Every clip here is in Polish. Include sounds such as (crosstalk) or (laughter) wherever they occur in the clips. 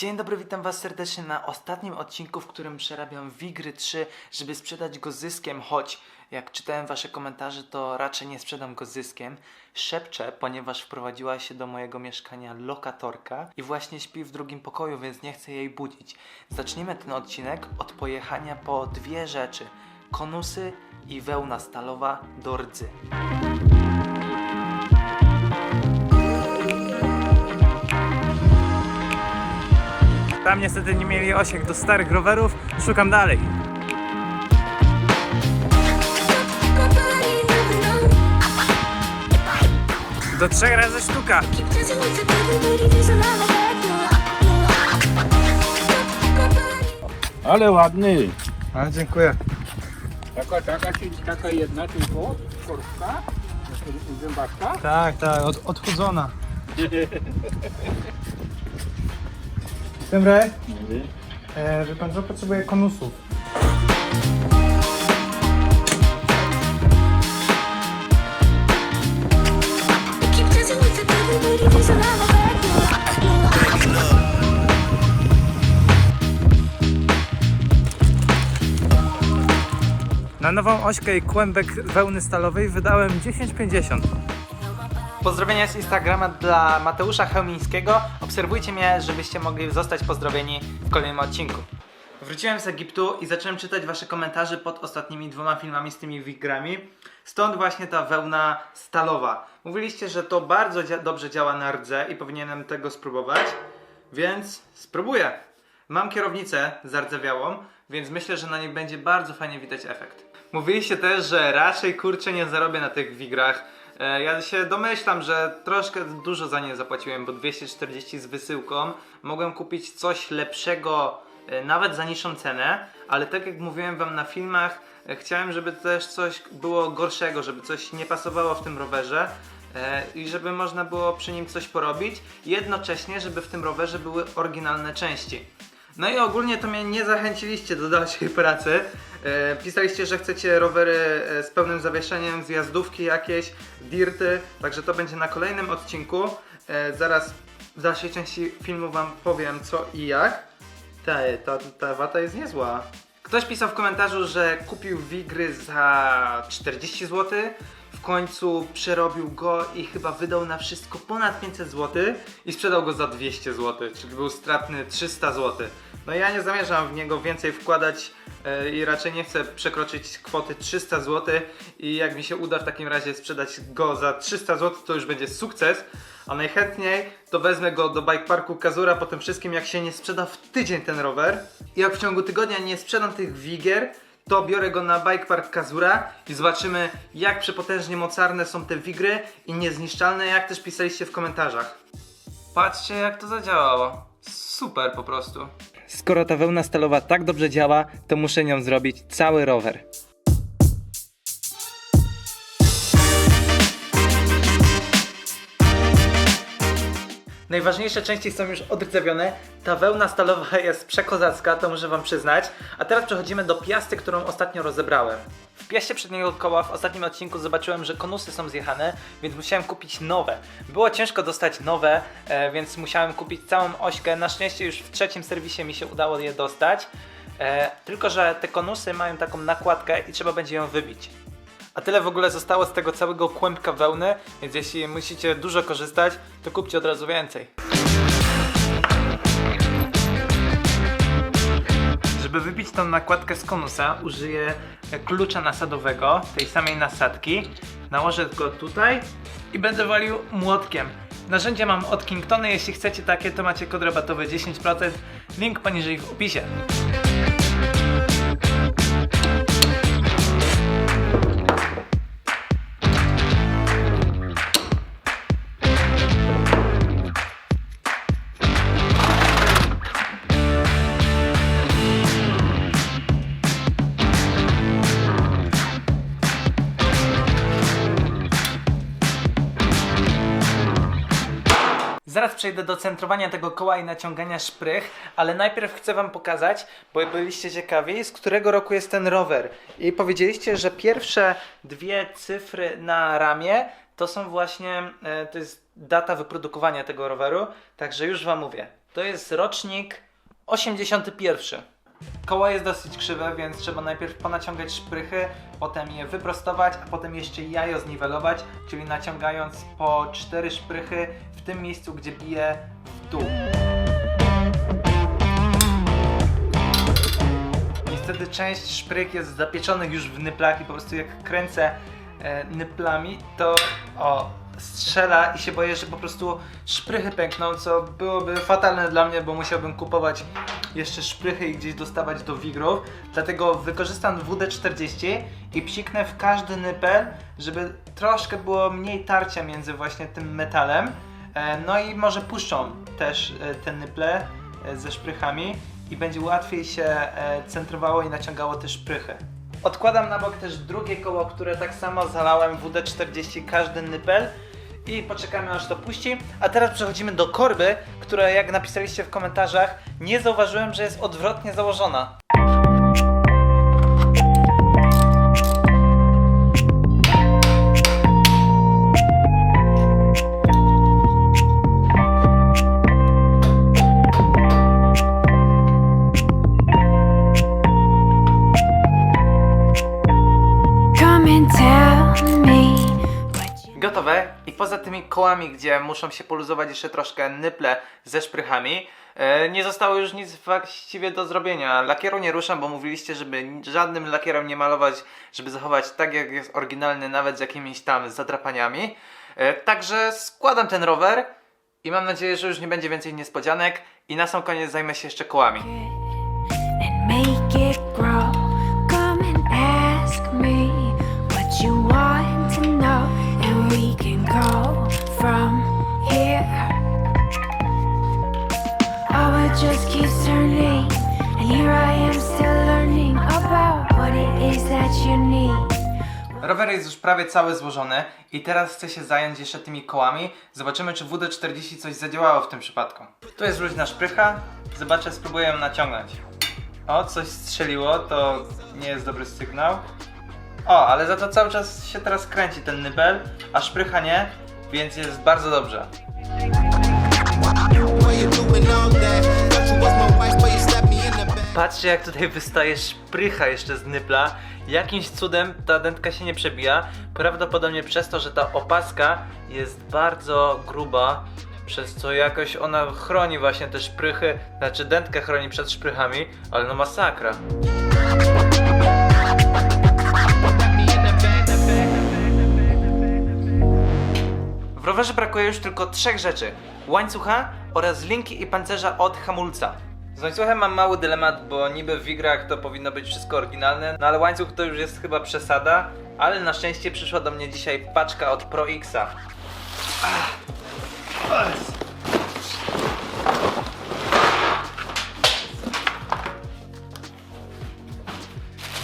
Dzień dobry, witam Was serdecznie na ostatnim odcinku, w którym przerabiam Wigry 3, żeby sprzedać go zyskiem, choć jak czytałem Wasze komentarze, to raczej nie sprzedam go zyskiem. Szepczę, ponieważ wprowadziła się do mojego mieszkania lokatorka i właśnie śpi w drugim pokoju, więc nie chcę jej budzić. Zaczniemy ten odcinek od pojechania po dwie rzeczy: konusy i wełna stalowa do rdzy. Tam niestety nie mieli osiek do starych rowerów, szukam dalej. Do trzech razy sztuka. Ale ładny. A, dziękuję. Taka, taka, czyli taka jedna tylko korbka, zębaczka. Tak, tak, od, odchudzona. (laughs) Dobry. E, wie pan co, potrzebuję konusów. Na nową ośkę i kłębek wełny stalowej wydałem 10,50. Pozdrowienia z Instagrama dla Mateusza Chełmińskiego. Obserwujcie mnie, żebyście mogli zostać pozdrowieni w kolejnym odcinku. Wróciłem z Egiptu i zacząłem czytać wasze komentarze pod ostatnimi dwoma filmami z tymi wigrami. Stąd właśnie ta wełna stalowa. Mówiliście, że to bardzo dzia- dobrze działa na rdze i powinienem tego spróbować, więc spróbuję. Mam kierownicę zardzewiałą, więc myślę, że na niej będzie bardzo fajnie widać efekt. Mówiliście też, że raczej kurczę nie zarobię na tych wigrach. E, Ja się domyślam, że troszkę dużo za nie zapłaciłem, bo 240 z wysyłką. Mogłem kupić coś lepszego, e, nawet za niższą cenę, ale tak jak mówiłem wam na filmach, e, chciałem, żeby też coś było gorszego, żeby coś nie pasowało w tym rowerze. I żeby można było przy nim coś porobić, jednocześnie, żeby w tym rowerze były oryginalne części. No i ogólnie to mnie nie zachęciliście do dalszej pracy. E, pisaliście, że chcecie rowery e, z pełnym zawieszeniem, zjazdówki jakieś, dirty, także to będzie na kolejnym odcinku. E, zaraz w dalszej części filmu wam powiem co i jak. Ta, ta, ta wata jest niezła. Ktoś pisał w komentarzu, że kupił Wigry za 40 zł. W końcu przerobił go i chyba wydał na wszystko ponad 500 zł i sprzedał go za 200 zł, czyli był stratny 300 zł. No ja nie zamierzam w niego więcej wkładać i raczej nie chcę przekroczyć kwoty 300 zł i jak mi się uda w takim razie sprzedać go za 300 zł, to już będzie sukces. A najchętniej to wezmę go do bike parku Kazura po tym wszystkim, jak się nie sprzeda w tydzień ten rower. I jak w ciągu tygodnia nie sprzedam tych wigier, to biorę go na bike park Kazura i zobaczymy, jak przepotężnie mocarne są te wigry i niezniszczalne, jak też pisaliście w komentarzach. Patrzcie, jak to zadziałało. Super po prostu. Skoro ta wełna stalowa tak dobrze działa, to muszę nią zrobić cały rower. Najważniejsze części są już odrdzewione. Ta wełna stalowa (laughs) jest przekozacka, to muszę wam przyznać. A teraz przechodzimy do piasty, którą ostatnio rozebrałem. W piaście przedniego koła w ostatnim odcinku zobaczyłem, że konusy są zjechane, więc musiałem kupić nowe. Było ciężko dostać nowe, e, więc musiałem kupić całą ośkę. Na szczęście już w trzecim serwisie mi się udało je dostać. E, tylko, że te konusy mają taką nakładkę i trzeba będzie ją wybić. A tyle w ogóle zostało z tego całego kłębka wełny, więc jeśli musicie dużo korzystać, to kupcie od razu więcej. Żeby wybić tą nakładkę z konusa, użyję klucza nasadowego, tej samej nasadki. Nałożę go tutaj i będę walił młotkiem. Narzędzia mam od Kingtony, jeśli chcecie takie, to macie kod rabatowy 10%, link poniżej w opisie. Przejdę do centrowania tego koła i naciągania szprych, ale najpierw chcę Wam pokazać, bo byliście ciekawi, z którego roku jest ten rower. I powiedzieliście, że pierwsze dwie cyfry na ramię to są właśnie, e, to jest data wyprodukowania tego roweru, także już Wam mówię. To jest rocznik 81. Koło jest dosyć krzywe, więc trzeba najpierw ponaciągać szprychy, potem je wyprostować, a potem jeszcze jajo zniwelować, czyli naciągając po cztery szprychy w tym miejscu, gdzie bije w dół. Niestety część szprych jest zapieczonych już w nyplach i po prostu jak kręcę e, nyplami, to o, strzela i się boję, że po prostu szprychy pękną, co byłoby fatalne dla mnie, bo musiałbym kupować jeszcze szprychy i gdzieś dostawać do wigrów. Dlatego wykorzystam WD-40 i psiknę w każdy nypel, żeby troszkę było mniej tarcia między właśnie tym metalem. E, No i może puszczą też e, te nyple e, ze szprychami i będzie łatwiej się centrowało i naciągało te szprychy. Odkładam na bok też drugie koło, które tak samo zalałem WD-40 każdy nypel i poczekamy aż to puści. A teraz przechodzimy do korby, która jak napisaliście w komentarzach, nie zauważyłem, że jest odwrotnie założona. Gotowe i poza tymi kołami, gdzie muszą się poluzować jeszcze troszkę nyple ze szprychami, e, nie zostało już nic właściwie do zrobienia. Lakieru nie ruszam, bo mówiliście, żeby żadnym lakierem nie malować, żeby zachować tak jak jest oryginalny, nawet z jakimiś tam zadrapaniami. E, Także składam ten rower i mam nadzieję, że już nie będzie więcej niespodzianek i na sam koniec zajmę się jeszcze kołami. Just keeps turning, and here I am still learning about what it is that you need. Rower jest już prawie cały złożony i teraz chcę się zająć jeszcze tymi kołami. Zobaczymy, czy WD-40 coś zadziałało w tym przypadku. Tu jest luźna szprycha, zobaczę, spróbuję ją naciągnąć. O, coś strzeliło, to nie jest dobry sygnał. O, ale za to cały czas się teraz kręci ten nybel, a szprycha nie, więc jest bardzo dobrze. Patrzcie jak tutaj wystaje szprycha jeszcze z nypla. Jakimś cudem ta dętka się nie przebija. Prawdopodobnie przez to, że ta opaska jest bardzo gruba, przez co jakoś ona chroni właśnie te szprychy, znaczy dętkę chroni przed szprychami, ale no masakra. W rowerze brakuje już tylko trzech rzeczy: łańcucha oraz linki i pancerza od hamulca. Z łańcuchem mam mały dylemat, bo niby w wigrach to powinno być wszystko oryginalne, no ale łańcuch to już jest chyba przesada, ale na szczęście przyszła do mnie dzisiaj paczka od Pro Xa.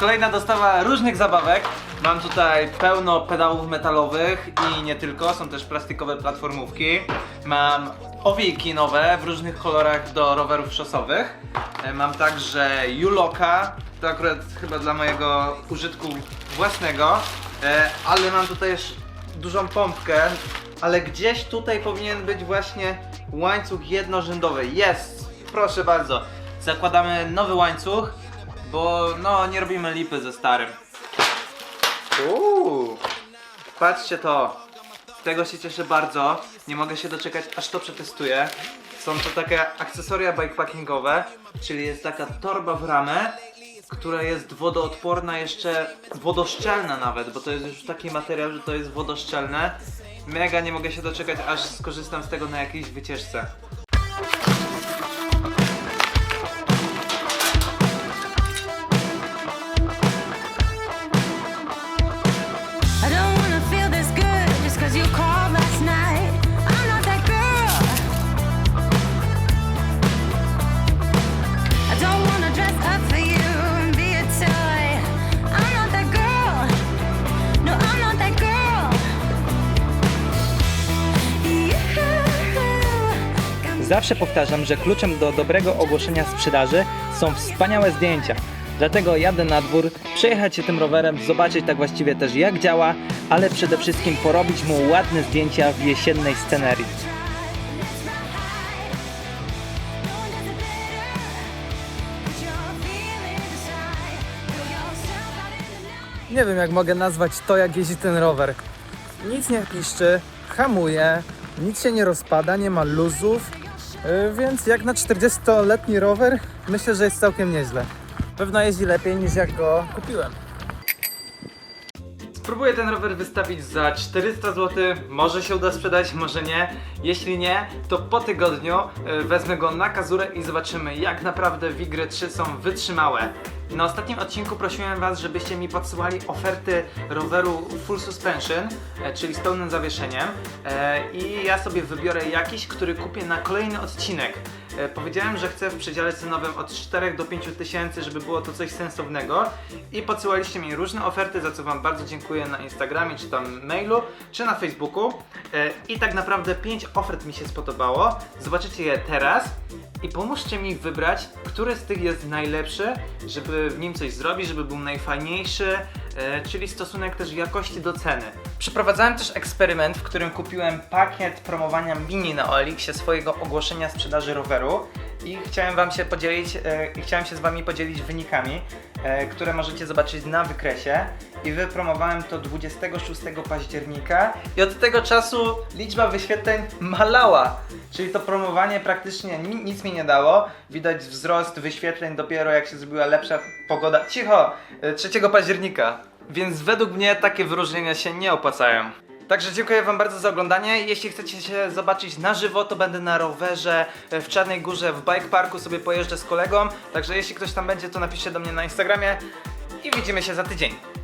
Kolejna dostawa różnych zabawek. Mam tutaj pełno pedałów metalowych i nie tylko, są też plastikowe platformówki. Mam owijki nowe w różnych kolorach do rowerów szosowych. E, Mam także Juloka, to akurat chyba dla mojego użytku własnego, E, ale mam tutaj też dużą pompkę, ale gdzieś tutaj powinien być właśnie łańcuch jednorzędowy. Jest! Proszę bardzo. Zakładamy nowy łańcuch, bo no nie robimy lipy ze starym. Uuu, patrzcie to. Tego się cieszę bardzo. Nie mogę się doczekać, aż to przetestuję. Są to takie akcesoria bikepackingowe, czyli jest taka torba w ramę, która jest wodoodporna, jeszcze wodoszczelna nawet, bo to jest już taki materiał, że to jest wodoszczelne. Mega nie mogę się doczekać, aż skorzystam z tego na jakiejś wycieczce. Zawsze powtarzam, że kluczem do dobrego ogłoszenia sprzedaży są wspaniałe zdjęcia. Dlatego jadę na dwór, przejechać się tym rowerem, zobaczyć tak właściwie też jak działa, ale przede wszystkim porobić mu ładne zdjęcia w jesiennej scenerii. Nie wiem jak mogę nazwać to jak jeździ ten rower. Nic nie piszczy, hamuje, nic się nie rozpada, nie ma luzów, więc jak na 40-letni rower myślę, że jest całkiem nieźle. Pewno jeździ lepiej niż jak go kupiłem. Spróbuję ten rower wystawić za 400 zł. Może się uda sprzedać, może nie. Jeśli nie, to po tygodniu y, wezmę go na kazurę i zobaczymy, jak naprawdę Wigry 3 są wytrzymałe. Na ostatnim odcinku prosiłem Was, żebyście mi podsyłali oferty roweru Full Suspension, e, czyli z pełnym zawieszeniem. E, I ja sobie wybiorę jakiś, który kupię na kolejny odcinek. E, Powiedziałem, że chcę w przedziale cenowym od 4 do 5 tysięcy, żeby było to coś sensownego. I podsyłaliście mi różne oferty, za co Wam bardzo dziękuję na Instagramie, czy tam mailu, czy na Facebooku. I tak naprawdę 5 ofert mi się spodobało. Zobaczycie je teraz. I pomóżcie mi wybrać, który z tych jest najlepszy, żeby w nim coś zrobić, żeby był najfajniejszy, e, czyli stosunek też jakości do ceny. Przeprowadzałem też eksperyment, w którym kupiłem pakiet promowania mini na OLX swojego ogłoszenia sprzedaży roweru i chciałem wam się podzielić, e, i chciałem się z wami podzielić wynikami, e, które możecie zobaczyć na wykresie. I wypromowałem to 26 października i od tego czasu liczba wyświetleń malała. Czyli to promowanie praktycznie ni- nic mi nie dało. Widać wzrost wyświetleń dopiero jak się zrobiła lepsza pogoda. Cicho! e, 3 października. Więc według mnie takie wyróżnienia się nie opłacają. Także dziękuję Wam bardzo za oglądanie. Jeśli chcecie się zobaczyć na żywo, to będę na rowerze e, w Czarnej Górze w bike parku sobie pojeżdżę z kolegą. Także jeśli ktoś tam będzie, to napiszcie do mnie na Instagramie i widzimy się za tydzień.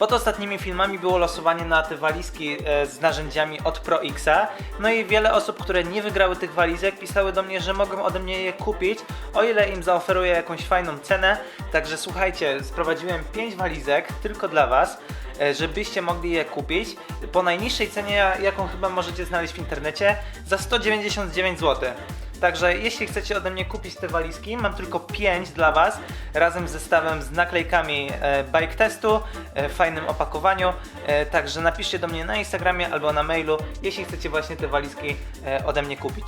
Pod ostatnimi filmami było losowanie na te walizki e, z narzędziami od Pro Xa. No i wiele osób, które nie wygrały tych walizek, pisały do mnie, że mogą ode mnie je kupić, o ile im zaoferuję jakąś fajną cenę. Także słuchajcie, sprowadziłem 5 walizek tylko dla Was, e, żebyście mogli je kupić po najniższej cenie, jaką chyba możecie znaleźć w internecie, za 199 zł. Także jeśli chcecie ode mnie kupić te walizki, mam tylko 5 dla Was, razem z zestawem z naklejkami e, bike testu, e, w fajnym opakowaniu. E, także napiszcie do mnie na Instagramie albo na mailu, jeśli chcecie właśnie te walizki e, ode mnie kupić.